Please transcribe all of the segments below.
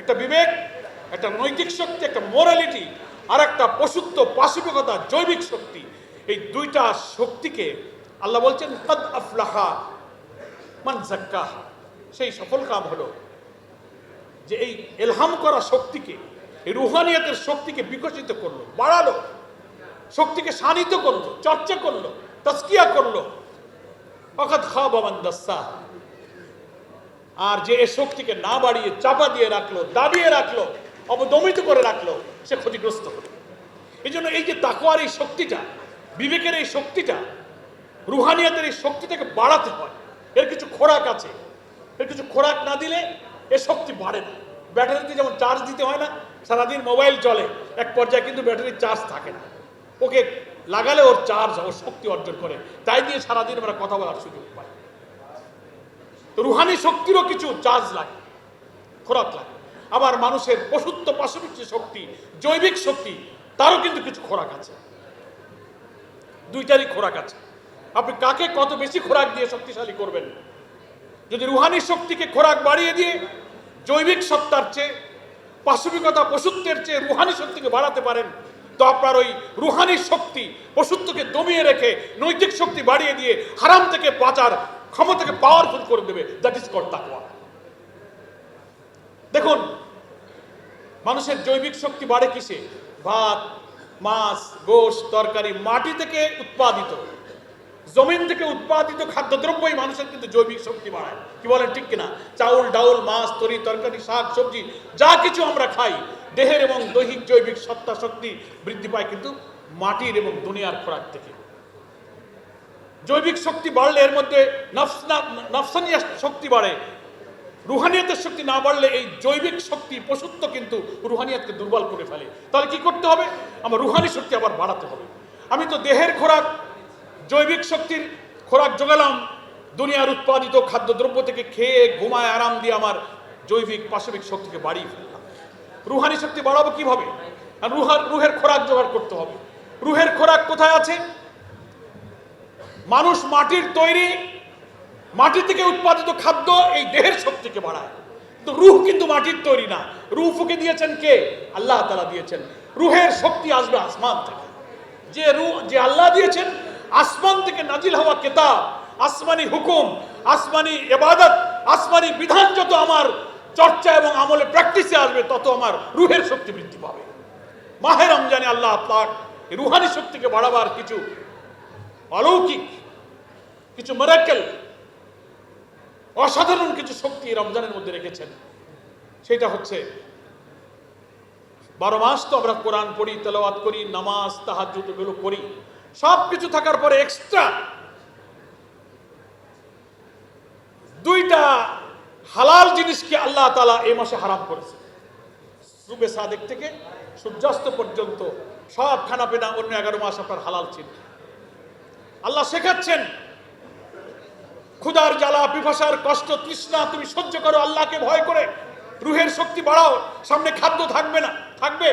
একটা বিবেক, একটা নৈতিক শক্তি, একটা মোরালিটি আর একটা পশুত্ব, পাশবিকতা, জৈবিক শক্তি। এই দুইটা শক্তিকে আল্লাহ বলছেন, কদ আফলাহা মান সেই সফল কাম হলো যে এই এলহাম করা শক্তিকে, এই রুহানিয়াতের শক্তিকে বিকশিত করল, বাড়ালো, শক্তিকে শানিত করল, চর্চা করল তস্কিয়া করল। অকাত খাওয়া দাস্সা আর যে এ শক্তিকে না বাড়িয়ে চাপা দিয়ে রাখল, দাবিয়ে রাখল, অবদমিত করে রাখল, সে ক্ষতিগ্রস্ত হলো। এই জন্য এই যে তাকোয়ার এই শক্তিটা, বিবেকের এই শক্তিটা, রুহানিয়াতের এই শক্তিটাকে বাড়াতে হয়। এর কিছু খোরাক আছে। এর কিছু খোরাক না দিলে এ শক্তি বাড়ে না। ব্যাটারিতে যেমন চার্জ দিতে হয় না, সারাদিন মোবাইল চলে, এক পর্যায়ে কিন্তু ব্যাটারির চার্জ থাকে না। ওকে লাগালে ওর চার্জ ওর শক্তি অর্জন করে। তাই দিয়ে সারাদিন আমরা কথা বলার সুযোগ পাই। তো রুহানি শক্তিরও কিছু চার্জ লাগে, খোরাক লাগে। আবার মানুষের পশুত্ব পাশবিক যে শক্তি, জৈবিক শক্তি, তারও কিন্তু কিছু খোরাক আছে। দুইটারই খোরাক আছে। আপনি কাকে কত বেশি খোরাক দিয়ে শক্তিশালী করবেন? যদি রুহানি শক্তিকে খোরাক বাড়িয়ে দিয়ে জৈবিক সত্তার চেয়ে পাশবিকতা পশুত্বের চেয়ে রুহানি শক্তিকে বাড়াতে পারেন, তো আপনার ওই রুহানি শক্তি পশুত্বকে দমিয়ে রেখে নৈতিক শক্তি বাড়িয়ে দিয়ে হারাম থেকে বাঁচার ক্ষমতাকে পাওয়ারফুল করে দেবে দ্যাট ইজ কল তাকওয়া। দেখুন, মানুষের জৈবিক শক্তি বাড়ে কিসে? ভাত, মাছ, গোশ, তরকারি, মাটি থেকে উৎপাদিত। জমিন থেকে উৎপাদিত খাদ্যদ্রব্যই মানুষের কিন্তু জৈবিক শক্তি বাড়ায়। কি বলেন, ঠিক কিনা? চাউল, ডাউল, মাছ, তরি, তরকারি, শাক, সবজি, যা কিছু আমরা খাই, দেহের এবং দৈহিক জৈবিক সত্তা, শক্তি বৃদ্ধি পায় কিন্তু মাটির এবং দুনিয়ার খোরাক থেকে। জৈবিক শক্তি বাড়লে এর মধ্যে নফসনা- নফসানিয়া শক্তি বাড়ে। রুহানিয়াতের শক্তি না বাড়লে এই জৈবিক শক্তি পশুত্ব কিন্তু রুহানিয়াতকে দুর্বল করে ফেলে। তাহলে কি করতে হবে? আমার রুহানি শক্তি আবার বাড়াতে হবে। আমি তো দেহের খোরাক, জৈবিক শক্তির খোরাক জোগালাম। দুনিয়ার উৎপাদিত খাদ্যদ্রব্য থেকে খেয়ে, ঘুমায়, আরাম দিয়ে আমার জৈবিক, পাশবিক শক্তিকে বাড়িয়ে ফেললাম। রুহানি শক্তি বাড়াবো কীভাবে? আর রুহার, রুহের খোরাক জোগাড় করতে হবে। রুহের খোরাক কোথায় আছে? মানুষ মাটির তৈরি, মাটি থেকে উৎপাদিত খাদ্য এই দেহের শক্তিকে বাড়ায়। কিন্তু রুহ কিন্তু মাটির তৈরি না। রুহ ফুকে দিয়েছেন কে? আল্লাহ তালা দিয়েছেন। রুহের শক্তি আসবে আসমান থেকে। যে রু যে আল্লাহ দিয়েছেন, আসমান থেকে নাজিল হওয়া কেতাব, আসমানি হুকুম, আসমানি এবাদত আসমানি বিধান যত আমার চর্চা এবং আমলে প্র্যাকটিসে আসবে, তত আমার রুহের শক্তি বৃদ্ধি পাবে। মাহের রমজানে আল্লাহ পাক রুহানি শক্তিকে বাড়াবার কিছু অলৌকিক, কিছু মেরাকেল অসাধারণ কিছু শক্তি রমজানের মধ্যে রেখেছেন। সেটা হচ্ছে, বারো মাস তো আমরা কোরআন পড়ি, তেলাওয়াত করি, নামাজ, তাহাজ্জুদ এগুলো করি। সব কিছু থাকার পরে এক্সট্রা দুইটা হালাল জিনিসকে আল্লাহ তালা এই মাসে হারাম করেছে। সুবে সাদেক থেকে সূর্যাস্ত পর্যন্ত সব খানা পেনা অন্য এগারো মাস আপনার হালাল ছিল। আল্লাহ শেখাচ্ছেন। ক্ষুধার জ্বালা, পিপাসার কষ্ট, তৃষ্ণা, তুমি সহ্য করো আল্লাহকে ভয় করে। রুহের শক্তি বাড়াও, সামনে খাদ্য থাকবে না, থাকবে।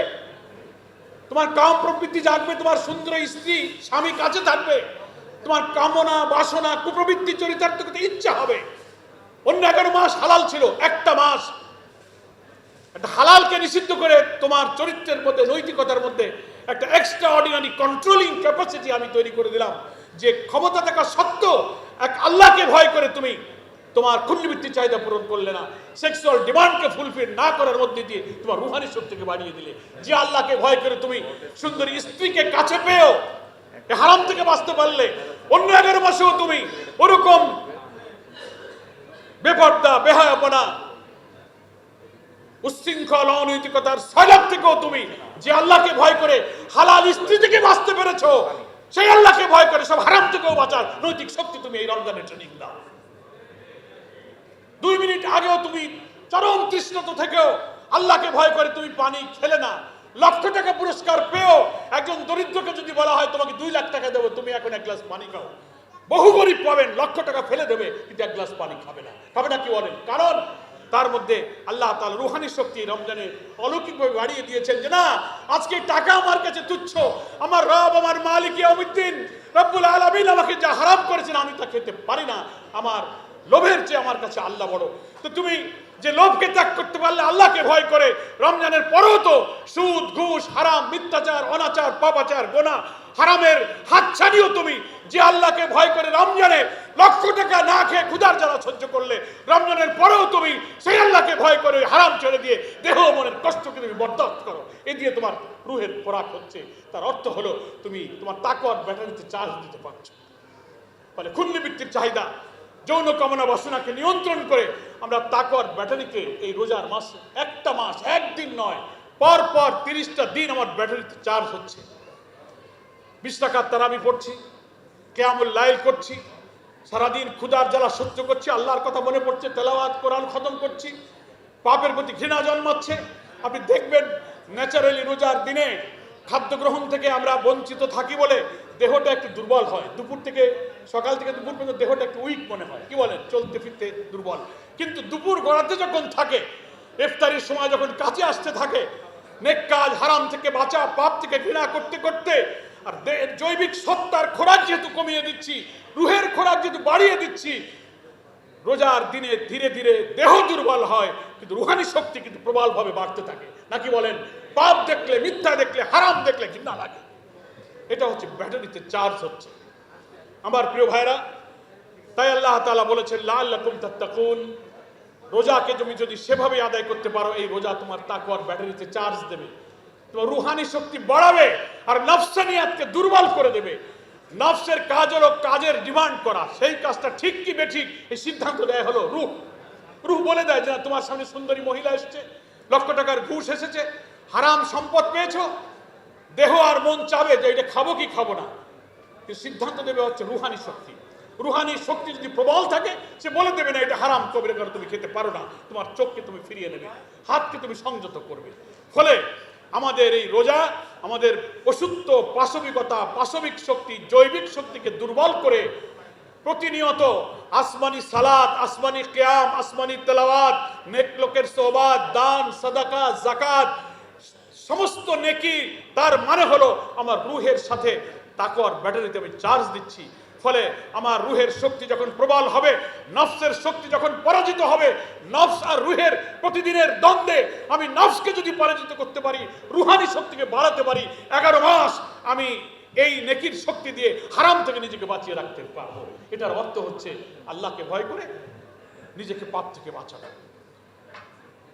তোমার কাম প্রবৃত্তি জাগবে, তোমার সুন্দর স্ত্রী, স্বামী কাছে থাকবে। তোমার কামনা, বাসনা, কুপ্রবৃত্তি চরিতার্থ করতে ইচ্ছা হবে। অন্য এগারো মাস হালাল ছিল, একটা মাস। একটা হালালকে নিষিদ্ধ করে তোমার চরিত্রের মধ্যে, নৈতিকতার মধ্যে একটা এক্সট্রা অর্ডিনারি কন্ট্রোলিং ক্যাপাসিটি আমি তৈরি করে দিলাম। যে ক্ষমতা থাকা সত্ত্বেও এক আল্লাহকে ভয় করে তুমি তোমার খুল্লিবৃত্তি চাহিদা পূরণ করলে না সেক্সুয়াল ডিমান্ডকে ফুলফিল না করার মধ্যে দিয়ে তোমার রুহানি শক্তিকে বাড়িয়ে দিলে। যে আল্লাহকে ভয় করে তুমি সুন্দর স্ত্রীকে কাছে পেয়েও হারাম থেকে বাঁচতে পারলে, অন্য এগারো মাসেও তুমি ওরকম বেপর্দা, বেহায়াপনা, উচ্ছৃঙ্খল, অনৈতিকতার সয়লাভ থেকেও তুমি যে আল্লাহকে ভয় করে হালাল স্ত্রী থেকে বাঁচতে পেরেছ সেই আল্লাহকে ভয় করে, সব হারাম থেকেও বাঁচার নৈতিক শক্তি তুমি এই রমজানের ট্রেনিং দাও। দুই মিনিট আগেও তুমি চরম তৃষ্ণত থেকেও আল্লাহকে ভয় করে তুমি পানি খেলে না। লক্ষ টাকা পুরস্কার পেয়েও একজন দরিদ্রকে যদি বলা হয়, তোমাকে দুই লাখ টাকা দেবো, তুমি এখন এক গ্লাস পানি খাও। বহু গরিব পাবেন, লক্ষ টাকা ফেলে দেবে, কিন্তু এক গ্লাস পানি খাবে না। খাবে না কি বলেন? কারণ তার মধ্যে আল্লাহ তালা রুহানি শক্তি রমজানে অলৌকিকভাবে বাড়িয়ে দিয়েছেন যে, না, আজকে টাকা আমার কাছে তুচ্ছ। আমার রব, আমার মালিক অমিদ্দিন রব্বুল আলমিন আমাকে যা হারাম করেছেন আমি তা খেতে পারি না। আমার লোভের চেয়ে আমার কাছে আল্লাহ বড়। তো তুমি যে লোভকে ত্যাগ করতে পারলে আল্লাহকে ভয় করে। রমজানের পরেও তো সুদ, ঘুষ, হারাম, মিথ্যাচার, অনাচার, পাপাচার, গোনা, হারামের হাতছানিও তুমি যে আল্লাহকে ভয় করে রমজানে লক্ষ টাকা না খেয়ে ক্ষুধার জ্বালা সহ্য করলে, রমজানের পরেও তুমি সেই আল্লাহকে ভয় করে হারাম ছেড়ে দিয়ে দেহ মনের কষ্টকে তুমি বরদাস্ত করো। এ দিয়ে তোমার রুহের খোরাক হচ্ছে। তার অর্থ হলো তুমি তোমার তাকওয়ার ব্যাটারিতে চার্জ দিতে পারছ। ফলে ক্ষুণ্ণবৃত্তির চাহিদা যৌন কামনা বাসনাকে নিয়ন্ত্রণ করে আমরা তাকওয়ার ব্যাটারিকে এই রোজার মাস, একটা মাস, একদিন নয়, পর পর তিরিশটা দিন আমার ব্যাটারিতে চার্জ হচ্ছে। বিশ টাকার তারাবি পড়ছি, কেয়ামুল লাইল করছি, সারাদিন ক্ষুদার জ্বালা সহ্য করছি, আল্লাহর কথা মনে পড়ছে, তেলাওয়াত, কোরআন খতম করছি, পাপের প্রতি ঘৃণা জন্মাচ্ছে। আপনি দেখবেন ন্যাচারালি রোজার দিনে খাদ্য গ্রহণ থেকে আমরা বঞ্চিত থাকি বলে দেহটা একটু দুর্বল হয়। দুপুর থেকে, সকাল থেকে দুপুর পর্যন্ত দেহটা একটু উইক মনে হয়। কি বলেন? চলতে ফিরতে দুর্বল। কিন্তু দুপুর গড়াতে যখন থাকে, ইফতারির সময় যখন কাছে আসতে থাকে, নেক কাজ হারাম থেকে বাঁচা, পাপ থেকে ঘৃণা করতে করতে, আর জৈবিক সত্তার খোরাক যেহেতু কমিয়ে দিচ্ছি, রুহের খোরাক যেহেতু বাড়িয়ে দিচ্ছি রোজার দিনে ধীরে ধীরে দেহ দুর্বল হয়, কিন্তু রুহানি শক্তি কিন্তু প্রবলভাবে বাড়তে থাকে। নাকি বলেন, পাপ দেখলে, মিথ্যা দেখলে, হারাম দেখলে ঘৃণা লাগে। এটা হচ্ছে ব্যাটারিতে চার্জ হচ্ছে। আমার প্রিয় ভাইরা, তাই আল্লাহ তাআলা বলেছেন লাল লাকুম তাত্তাকুন। রোজাকে তুমি যদি সেভাবে আদায় করতে পারো, এই রোজা তোমার তাকওয়ার ব্যাটারিতে চার্জ দেবে। তোমার রুহানি শক্তি বাড়াবে আর নফসানিয়াতকে দুর্বল করে দেবে। নফসের কাজ হলো কাজের ডিমান্ড করা। সেই কাজটা ঠিক কি বেঠিক? এই সিদ্ধান্ত দেয় হলো রুহ। রুহ বলে দেয় যে তোমার সামনে সুন্দরী মহিলা এসেছে, লক্ষ টাকার ঘুষ এসেছে, হারাম সম্পদ পেয়েছ, দেহ আর মন চাবে যে, এটা খাব কি খাব না। সিদ্ধান্ত দেবে হচ্ছে রুহানি শক্তি। রুহানি শক্তি যদি প্রবল থাকে, সে বলে দেবে, না, এটা হারাম কবিরে তুমি খেতে পারো না। তোমার চোখকে তুমি ফিরিয়ে নেবে, হাতকে তুমি সংযত করবে। ফলে আমাদের এই রোজা আমাদের অসুস্থ পাশবিকতা, পাশবিক শক্তি, জৈবিক শক্তিকে দুর্বল করে প্রতিনিয়ত আসমানি সালাত, আসমানি কেয়াম, আসমানি তেলাওয়াত, নেক লোকের সোবাদ দান, সাদাকা জাকাত সমস্ত নেকি, তার মানে হলো আমার রুহের সাথে তাকওয়ার ব্যাটারিতে আমি চার্জ দিচ্ছি। ফলে আমার রুহের শক্তি যখন প্রবল হবে, নফসের শক্তি যখন পরাজিত হবে, নফস আর রুহের প্রতিদিনের দ্বন্দ্বে আমি নফসকে যদি পরাজিত করতে পারি, রুহানি শক্তিকে বাড়াতে পারি, এগারো মাস আমি এই নেকির শক্তি দিয়ে হারাম থেকে নিজেকে বাঁচিয়ে রাখতে পারব। এটার অর্থ হচ্ছে আল্লাহকে ভয় করে নিজেকে পাপ থেকে বাঁচানো।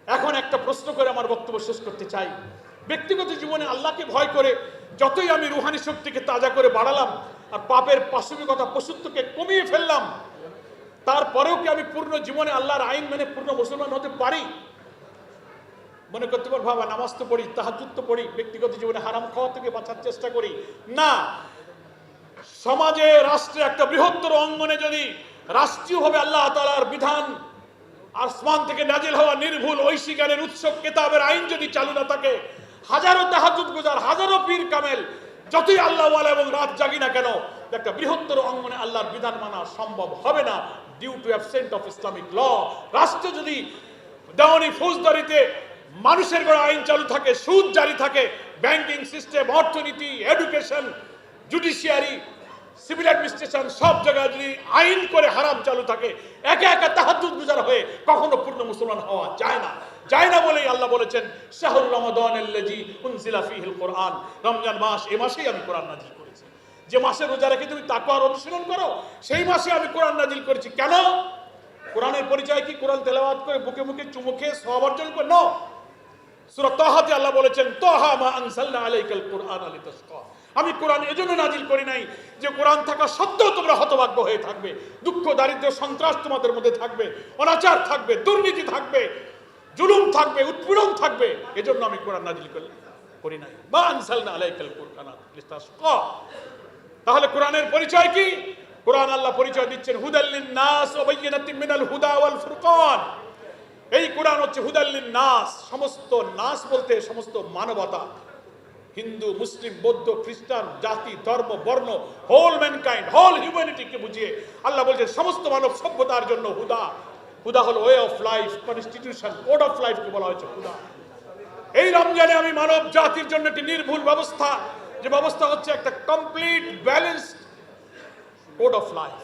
এখন একটা প্রশ্ন করে আমার বক্তব্য শেষ করতে চাই। ব্যক্তিগত জীবনে আল্লাহকে ভয় করে যতই আমি রুহানি শক্তিকে তাজা করে বাড়ালাম আর পাপের পাশবিকতা পশুত্বকে কমিয়ে ফেললাম, তারপরেও কি আমি পূর্ণ জীবনে আল্লাহর আইন মেনে পূর্ণ মুসলমান হতে পারি? মনে করতে পারব বাবা, নামাজ তো পড়ি তাহাজুদ তো পড়ি, ব্যক্তিগত জীবনে হারাম খাওয়া থেকে বাঁচার চেষ্টা করি। না, সমাজে, রাষ্ট্রে একটা বৃহত্তর অঙ্গনে যদি রাষ্ট্রীয়ভাবে আল্লাহ তাআলার বিধান আসমান থেকে নাজিল হওয়া নির্ভুল ঐশিকারের উৎসব কেতাবের আইন যদি চালু না থাকে হাজারো তাহাজুদ গুজার, হাজারো পীর কামেল, যতই আল্লাহ এবং রাত জাগি না কেন, একটা বৃহত্তর অঙ্গনে আল্লাহর বিধান মানা সম্ভব হবে না due to absent of Islamic law রাষ্ট্র যদি দেওয়ানি ফৌজদারিতে মানুষের গড়ে আইন চালু থাকে, সুদ জারি থাকে ব্যাংকিং সিস্টেম অর্থনীতি এডুকেশন জুডিশিয়ারি সিভিল অ্যাডমিনিস্ট্রেশন সব জায়গায় যদি আইন করে হারাম চালু থাকে, একে একা তাহাজুদ গুজার হয়ে কখনো পূর্ণ মুসলমান হওয়া যায় না। যায় না বলেই আল্লাহ বলেছেন শাহরুর রমাদান উনজিলা ফিহিল কোরআন। রমজান মাস, এ মাসেই আমি কোরআন নাজিল করেছি। যে মাসে রোজা রেখে তুমি তাকওয়ার অনুশীলন করো, সেই মাসে আমি কোরআন নাজিল করেছি। কেন? কোরআনের পরিচয় কি? কোরআন তেলাওয়াত করে বুকে মুখে চুমুখে সব অর্জন করে? নো। সূরা তাহাতে আল্লাহ বলেছেন, তাহা মা আনসালনা আলাইকাল কুরআন লিতাশকা আমি কোরআন এজন্য নাজিল করি নাই যে কোরআন থাকা সত্ত্বেও তোমরা হতভাগ্য হয়ে থাকবে। দুঃখ দারিদ্র সন্ত্রাস তোমাদের মধ্যে থাকবে। অনাচার থাকবে, দুর্নীতি থাকবে। জুলুম থাকবে, উৎপীড়ন থাকবে, এজন্য আমি কোরআন নাজিল করি করি নাই। আনসালনা আলাইকাল কুরআন লিতাশকা তাহলে কোরআনের পরিচয় কি? কোরআন আল্লাহ পরিচয় দিচ্ছেন হুদাল্লিন নাস ওয়া বায়্যিনাতিন মিনাল হুদা ওয়াল ফুরকান। এই কোরআন হচ্ছে হুদাল্লিন নাস সমস্ত নাস বলতে সমস্ত মানবতা। হিন্দু, মুসলিম, বৌদ্ধ, খ্রিস্টান, জাতি, ধর্ম, বর্ণ হোল ম্যানকাইন্ড হোল হিউম্যানিটিকে বুঝিয়ে আল্লাহ বলছেন, সমস্ত মানব সভ্যতার জন্য হুদা। হুদা হল way of life constitution code of লাইফকে বলা হয়েছে হুদা এই রমজানে আমি মানব জাতির জন্য একটি নির্ভুল ব্যবস্থা, যে ব্যবস্থা হচ্ছে একটা complete balanced code of life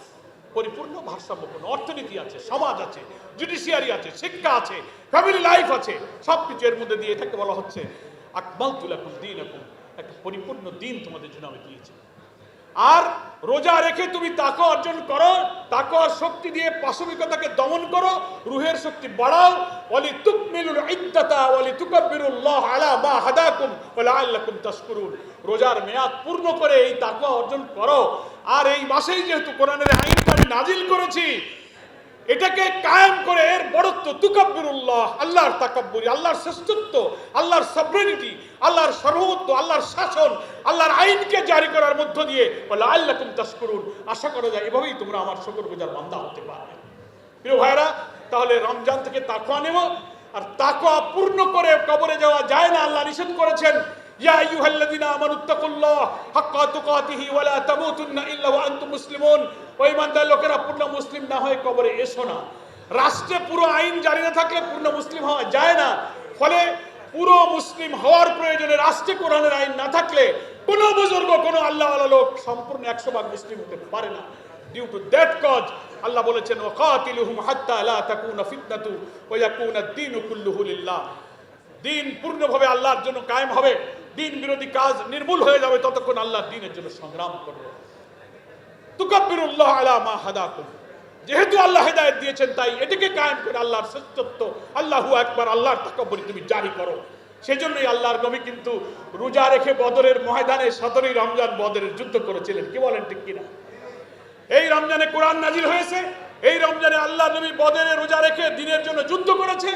পরিপূর্ণ, ভারসাম্যপূর্ণ, অর্থনীতি আছে, সমাজ আছে জুডিশিয়ারি আছে, শিক্ষা আছে ফ্যামিলি লাইফ আছে সব কিছু এর মধ্যে দিয়ে এটাকে বলা হচ্ছে আকমাল তুলাকুম দিন একটা পরিপূর্ণ দিন তোমাদের জন্য আমি দিয়েছি। আর রোজা রেখে তুমি তাকে অর্জন করো তাকওয়ার শক্তি দিয়ে পাশবিকতাকে দমন করো, রুহের শক্তি বাড়াও। ওয়ালি তুকমিলুল ইদ্দাতা ওয়ালি তুকাব্বিরুল্লাহ আলা মা হাদাকুম ওয়া লাআল্লাকুম তাশকুরুন। রোজার মেয়াদ পূর্ণ করে এই তাকওয়া অর্জন করো। আর এই মাসেই যেহেতু কোরআনের আইন আমি নাজিল করেছি, এটাকে কায়েম করে এর বড়ত্ব তুকাব্বিরুল্লাহ, আল্লাহর তাকাব্বুরি, আল্লাহর শ্রেষ্ঠত্ব, আল্লাহর সভরেনিটি আল্লাহর সর্বত্ব আল্লাহর শাসন, আল্লাহর আইনকে জারি করার মধ্য দিয়ে বলে আল্লাহ কুম তাস্করুন আশা করা যায় এভাবেই তোমরা আমার শকর গুজার বান্দা হতে পারবে। প্রিয় ভাইরা তাহলে রমজান থেকে তাকওয়া নেব, আর তাকওয়া পূর্ণ করে কবরে যাওয়া যায় না, আল্লাহ নিষেধ করেছেন, ইয়া আইয়ুহাল্লাযীনা আমানুত্তাকুল্লাহ হাক্কা তুকাতিহি ওয়া লা তামুতুন্না ইল্লা ওয়া আনতুম মুসলিমুন। ওই ইমানদার লোকেরা পূর্ণ মুসলিম না হয়ে কবরে এসো না। রাষ্ট্রে পুরো আইন জারি না থাকলে পূর্ণ মুসলিম হওয়া যায় না। ফলে পুরো মুসলিম হওয়ার প্রয়োজনে রাষ্ট্রে কোরআনের আইন না থাকলে কোনো বুজুর্গ, কোনো আল্লাহ লোক সম্পূর্ণ একশো ভাগ মুসলিম হতে পারে না। ডিউ টু দ্যাট কজ আল্লাহ বলেছেন, ওয়াকাতিলুহুম হাত্তা লা তাকুনা ফিতনাতু ওয়া ইয়াকুনা ad-দীনু কুল্লুহু লিল্লাহ। দিন পূর্ণভাবে আল্লাহর জন্য কায়েম হবে দিন বিরোধী কাজ নির্মূল হয়ে যাবে, ততক্ষণ আল্লাহ দিনের জন্য সংগ্রাম করবে। তুকাব্বিরুল্লাহ আলা মা হাদাকুম। যেহেতু আল্লাহ হেদায়ত দিয়েছেন, তাই এটাকে কায়েম করে আল্লাহর শ্রেষ্ঠত্ব, আল্লাহু একবার আল্লাহর তাকব্বরি তুমি জারি করো। সেজন্যই আল্লাহর নবী কিন্তু রোজা রেখে বদরের ময়দানে সতেরোই রমজান বদরের যুদ্ধ করেছিলেন। কি বলেন ঠিক কিনা? এই রমজানে কোরআন নাজির হয়েছে, এই রমজানে আল্লাহ নবী বদরে রোজা রেখে দিনের জন্য যুদ্ধ করেছে